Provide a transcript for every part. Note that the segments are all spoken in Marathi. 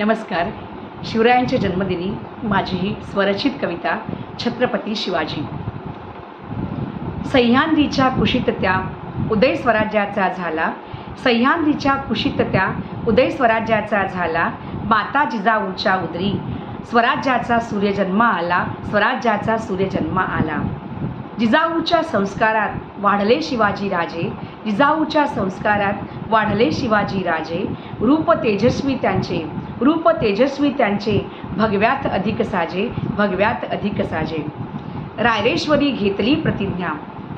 नमस्कार. शिवरायांच्या जन्मदिनी माझी ही स्वरचित कविता छत्रपती शिवाजी. सह्याद्रीच्या कुशीत त्या उदय स्वराज्याचा झाला. सह्याद्रीच्या कुशीत त्या उदय स्वराज्याचा झाला. माता जिजाऊच्या उदरी स्वराज्याचा सूर्यजन्म आला. स्वराज्याचा सूर्यजन्म आला. जिजाऊच्या संस्कारात वाढले शिवाजी राजे. जिजाऊच्या संस्कारात वाढले शिवाजी राजे. रूप तेजस्वी त्यांचे रूप तेजस्वी त्यांचे. भगव्यात अधिक साजे भगव्यात अधिक साजे. रायरेश्वरी घेतली प्रतिज्ञा.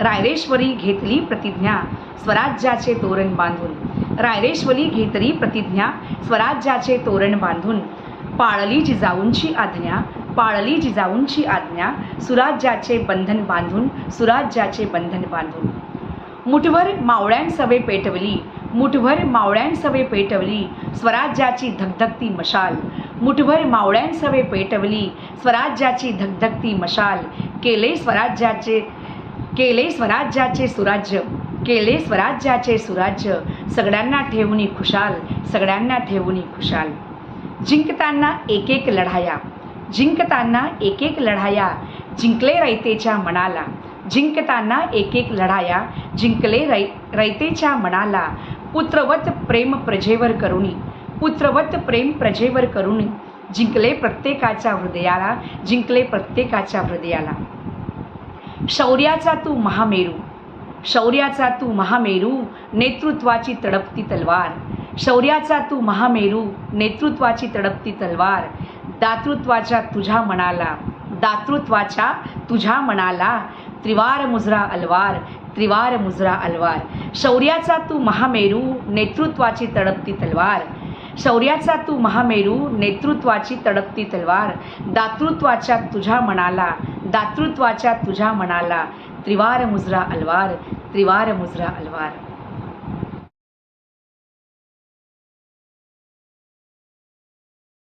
रायरेश्वरी घेतली प्रतिज्ञा. स्वराज्याचे तोरण बांधून. रायरेश्वरी घेतली प्रतिज्ञा. स्वराज्याचे तोरण बांधून. पाळली जिजाऊंची आज्ञा. पाळली जिजाऊंची आज्ञा. सुराज्याचे बंधन बांधून. सुराज्याचे बंधन बांधून. मुठभर मावळ्यांसवे पेटवली. मुठभर मावळ्यांसवे पेटवली स्वराज्याची धगधगती मशाल. मुठभर मावळ्यांसवे पेटवली स्वराज्याची धगधगती मशाल. केले स्वराज्याचे केले स्वराज्याचे सुराज्य केले स्वराज्याचे सुराज्य. सगळ्यांना ठेवणी खुशाल सगळ्यांना ठेवणी खुशाल. जिंकताना एक एक लढाया जिंकताना एक एक लढाया जिंकले रयतेच्या मनाला. जिंकताना एक एक लढाया जिंकले रै रयतेच्या मनाला. पुत्रवत प्रेम प्रजेवर करुणी. पुत्रवत प्रेम प्रजेवर करुणी. जिंकले प्रत्येकाच्या हृदयाला जिंकले प्रत्येकाच्या हृदयाला. शौर्याचा तू महामेरू. शौर्याचा तू महामेरू नेतृत्वाची तडपती तलवार. शौर्याचा तू महामेरू नेतृत्वाची तडपती तलवार. दातृत्वाच्या तुझ्या मनाला दातृत्वाच्या तुझ्या मनाला त्रिवार मुजरा अलवार त्रिवार मुजरा अलवार. शौर्याचा तू महामेरू नेतृत्वाची तडपती तलवार. शौर्याचा तू महामेरू नेतृत्वाची तडपती तलवार. दातृत्वाच्या तुझ्या मनाला दातृत्वाच्या तुझ्या मनाला. त्रिवार मुजरा अलवार त्रिवार मुजरा अलवार.